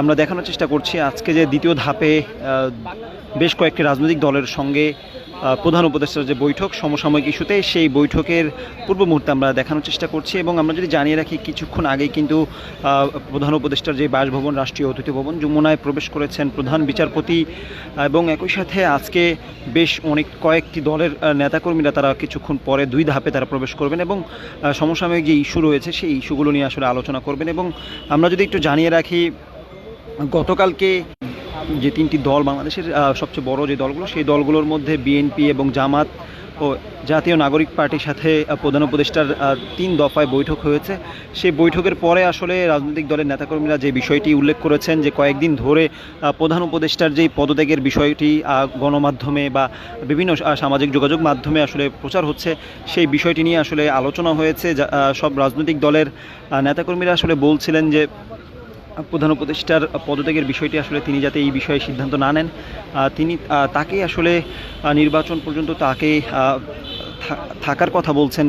আমরা দেখানোর চেষ্টা করছি আজকে যে দ্বিতীয় ধাপে বেশ কয়েকটি রাজনৈতিক দলের সঙ্গে প্রধান উপদেষ্টার যে বৈঠক, সমসাময়িক ইস্যুতে সেই বৈঠকের পূর্ব মুহূর্তে আমরা দেখানোর চেষ্টা করছি এবং আমরা যদি জানিয়ে রাখি, কিছুক্ষণ আগেই কিন্তু প্রধান উপদেষ্টার যে বাসভবন, রাষ্ট্রীয় অতিথি ভবন, যমুনায় প্রবেশ করেছেন প্রধান বিচারপতি এবং একই সাথে আজকে বেশ অনেক কয়েকটি দলের নেতাকর্মীরা তারা কিছুক্ষণ পরে দুই ধাপে তারা প্রবেশ করবেন এবং সমসাময়িক যে ইস্যু রয়েছে, সেই ইস্যুগুলো নিয়ে আসলে আলোচনা করবেন এবং আমরা যদি একটু জানিয়ে রাখি গতকালকে যে তিনটি দল বাংলাদেশের সবচেয়ে বড় যে দলগুলো, সেই দলগুলোর মধ্যে বিএনপি এবং জামাত ও জাতীয় নাগরিক পার্টির সাথে প্রধান উপদেষ্টার তিন দফায় বৈঠক হয়েছে। সেই বৈঠকের পরে আসলে রাজনৈতিক দলের নেতাকর্মীরা যে বিষয়টি উল্লেখ করেছেন, যে কয়েকদিন ধরে প্রধান উপদেষ্টার যেই পদত্যাগের বিষয়টি গণমাধ্যমে বা বিভিন্ন সামাজিক যোগাযোগ মাধ্যমে আসলে প্রচার হচ্ছে, সেই বিষয়টি নিয়ে আসলে আলোচনা হয়েছে। সব রাজনৈতিক দলের নেতাকর্মীরা আসলে বলছিলেন যে প্রধান উপদেষ্টার পদত্যাগের বিষয়টি আসলে তিনি যাতে এই বিষয়ে সিদ্ধান্ত না নেন তিনি তাকে আসলে নির্বাচন পর্যন্ত তাকে থাকার কথা বলছেন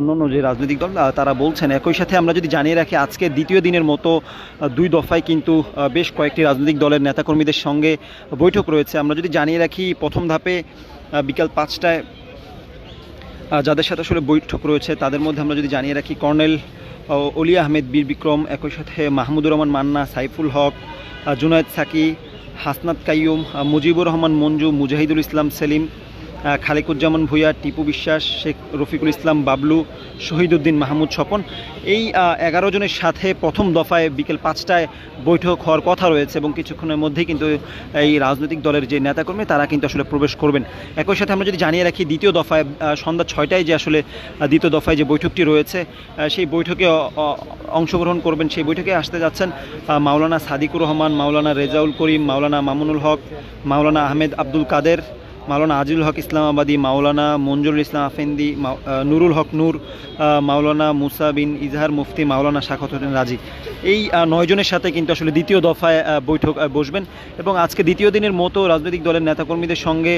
অন্যান্য যে রাজনৈতিক দল তারা বলছেন। একই সাথে আমরা যদি জানিয়ে রাখি, আজকে দ্বিতীয় দিনের মতো দুই দফায় কিন্তু বেশ কয়েকটি রাজনৈতিক দলের নেতাকর্মীদের সঙ্গে বৈঠক রয়েছে। আমরা যদি জানিয়ে রাখি, প্রথম ধাপে বিকাল পাঁচটায় যাদের সাথে আসলে বৈঠক রয়েছে, তাদের মধ্যে আমরা যদি জানিয়ে রাখি, কর্নেল অলি আহমেদ, বীর বিক্রম, একই সাথে মাহমুদুর রহমান মান্না, সাইফুল হক জুনায়দ সাকি, হাসনাত কাইয়ুম মুজিবুর রহমান মঞ্জু, মুজাহিদুল ইসলাম সেলিম খালিকুজ্জামান ভূঁইয়া, টিপু বিশ্বাস, শেখ রফিকুল ইসলাম, বাবলু, শহীদুদ্দিন মাহমুদ স্বপন। এই এগারো জনের সাথে প্রথম দফায় বিকেল পাঁচটায় বৈঠক হওয়ার কথা রয়েছে এবং কিছুক্ষণের মধ্যেই কিন্তু এই রাজনৈতিক দলের যে নেতাকর্মী, তারা কিন্তু আসলে প্রবেশ করবেন। একই সাথে আমরা যদি জানিয়ে রাখি, দ্বিতীয় দফায় সন্ধ্যা ছয়টায় যে আসলে দ্বিতীয় দফায় যে বৈঠকটি রয়েছে সেই বৈঠকে অংশগ্রহণ করবেন, সেই বৈঠকে আসতে যাচ্ছেন মাওলানা সাদিকুর রহমান, মাওলানা রেজাউল করিম, মাওলানা মামুনুল হক, মাওলানা আহমেদ আব্দুল কাদের মাওলানা আজিজুল হক ইসলামাবাদী, মাওলানা মঞ্জুরুল ইসলাম আফেন্দি নুরুল হক নূর মাওলানা মুসা বিন ইজহার মুফতি, মাওলানা শাখত হোসেন রাজি। এই নয়জনের সাথে কিন্তু আসলে দ্বিতীয় দফায় বৈঠক বসবেন এবং আজকে দ্বিতীয় দিনের মতো রাজনৈতিক দলের নেতাকর্মীদের সঙ্গে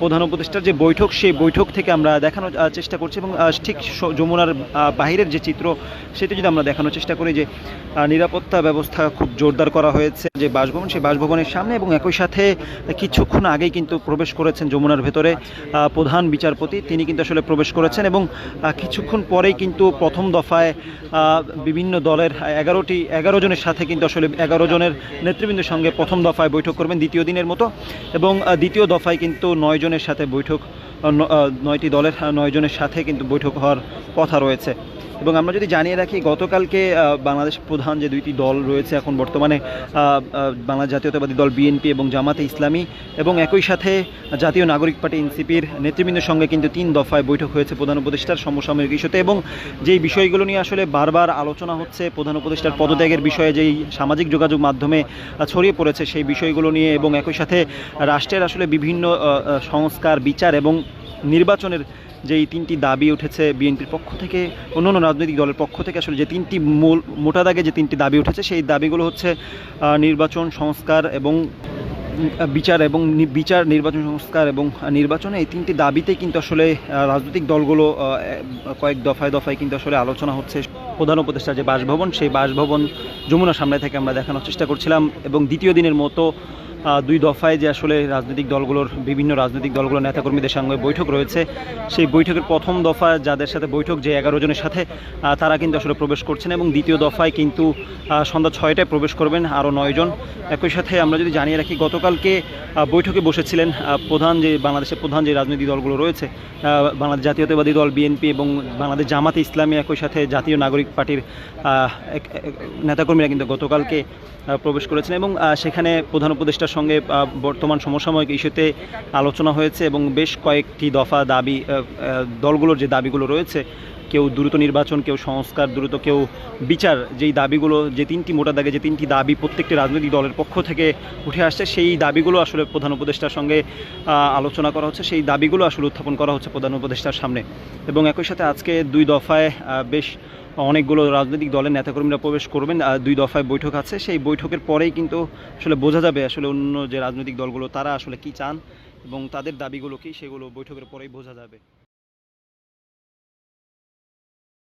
প্রধান উপদেষ্টার যে বৈঠক, সেই বৈঠক থেকে আমরা দেখানোর চেষ্টা করছি এবং ঠিক যমুনার বাহিরের যে চিত্র, সেটা যদি আমরা দেখানোর চেষ্টা করি যে নিরাপত্তা ব্যবস্থা খুব জোরদার করা হয়েছে যে বাসভবন, সেই বাসভবনের সামনে এবং একই সাথে কিছুক্ষণ আগেই কিন্তু প্রবেশ করেছেন যমুনার ভেতরে প্রধান বিচারপতি। তিনি কিন্তু আসলে প্রবেশ করেছেন এবং কিছুক্ষণ পরেই কিন্তু প্রথম দফায় বিভিন্ন দলের এগারোটি, এগারো জনের সাথে কিন্তু আসলে এগারো জনের নেতৃবৃন্দের সঙ্গে প্রথম দফায় বৈঠক করবেন দ্বিতীয় দিনের মতো। এবং দ্বিতীয় দফায় কিন্তু নয় জনের সাথে বৈঠক নয়টি দলের নয় জনের সাথে কিন্তু বৈঠক হওয়ার কথা রয়েছে। এবং আমরা যদি জানিয়ে রাখি, গতকালকে বাংলাদেশ প্রধান যে দুইটি দল রয়েছে এখন বর্তমানে বাংলাদেশ জাতীয়তাবাদী দল বিএনপি এবং জামাতে ইসলামী এবং একই সাথে জাতীয় নাগরিক পার্টি এনসিপির নেতৃবৃন্দের সঙ্গে কিন্তু তিন দফায় বৈঠক হয়েছে প্রধান উপদেষ্টার সমসাময়িক ইস্যুতে এবং যেই বিষয়গুলো নিয়ে আসলে বারবার আলোচনা হচ্ছে, প্রধান উপদেষ্টার পদত্যাগের বিষয়ে যেই সামাজিক যোগাযোগ মাধ্যমে ছড়িয়ে পড়েছে সেই বিষয়গুলো নিয়ে এবং একই সাথে রাষ্ট্রের আসলে বিভিন্ন সংস্কার, বিচার এবং নির্বাচনের যে এই তিনটি দাবি উঠেছে বিএনপির পক্ষ থেকে অন্য অন্য রাজনৈতিক দলের পক্ষ থেকে, আসলে যে তিনটি মূল, মোটা দাগে যে তিনটি দাবি উঠেছে, সেই দাবিগুলো হচ্ছে নির্বাচন সংস্কার এবং বিচার এবং বিচার, নির্বাচন সংস্কার এবং নির্বাচনে এই তিনটি দাবিতে কিন্তু আসলে রাজনৈতিক দলগুলো কয়েক দফায় দফায় কিন্তু আসলে আলোচনা হচ্ছে। প্রধান উপদেষ্টা যে বাসভবন, সেই বাসভবন যমুনা সামনে থেকে আমরা দেখানোর চেষ্টা করছিলাম এবং দ্বিতীয় দিনের মতো দুই দফায় যে আসলে রাজনৈতিক দলগুলোর, বিভিন্ন রাজনৈতিক দলগুলোর নেতাকর্মীদের সঙ্গে বৈঠক রয়েছে। সেই বৈঠকের প্রথম দফা যাদের সাথে বৈঠক, যে এগারো জনের সাথে তারা কিন্তু আসলে প্রবেশ করছেন এবং দ্বিতীয় দফায় কিন্তু সন্ধ্যা ছয়টায় প্রবেশ করবেন আরও নয়জন একই সাথে আমরা যদি জানিয়ে রাখি, গতকালকে বৈঠকে বসেছিলেন প্রধান যে, বাংলাদেশের প্রধান যে রাজনৈতিক দলগুলো রয়েছে বাংলাদেশ জাতীয়তাবাদী দল, বিএনপি এবং বাংলাদেশ জামাতে ইসলামী একই সাথে জাতীয় নাগরিক পার্টির এক- এক- নেতাকর্মীরা কিন্তু গতকালকে প্রবেশ করেছেন এবং সেখানে প্রধান উপদেষ্টার সঙ্গে বর্তমান সমসাময়িক ইস্যুতে আলোচনা হয়েছে এবং বেশ কয়েকটি দফা দাবি দলগুলোর যে দাবিগুলো রয়েছে কেউ দ্রুত নির্বাচন, কেউ সংস্কার, দ্রুত কেউ বিচার, যেই দাবিগুলো, যে তিনটি মোটা দাগে যে তিনটি দাবি প্রত্যেকটি রাজনৈতিক দলের পক্ষ থেকে উঠে আসছে, সেই দাবিগুলো আসলে প্রধান উপদেষ্টার সঙ্গে আলোচনা করা হচ্ছে, সেই দাবিগুলো আসলে উত্থাপন করা হচ্ছে প্রধান উপদেষ্টার সামনে। এবং একই সাথে আজকে দুই দফায় বেশ অনেকগুলো রাজনৈতিক দলের নেতাকর্মীরা প্রবেশ করবেন দুই দফায় বৈঠক আছে। সেই বৈঠকের পরেই কিন্তু আসলে বোঝা যাবে আসলে অন্য যে রাজনৈতিক দলগুলো, তারা আসলে কি চান এবং তাদের দাবিগুলো কি, সেগুলো বৈঠকের পরেই বোঝা যাবে।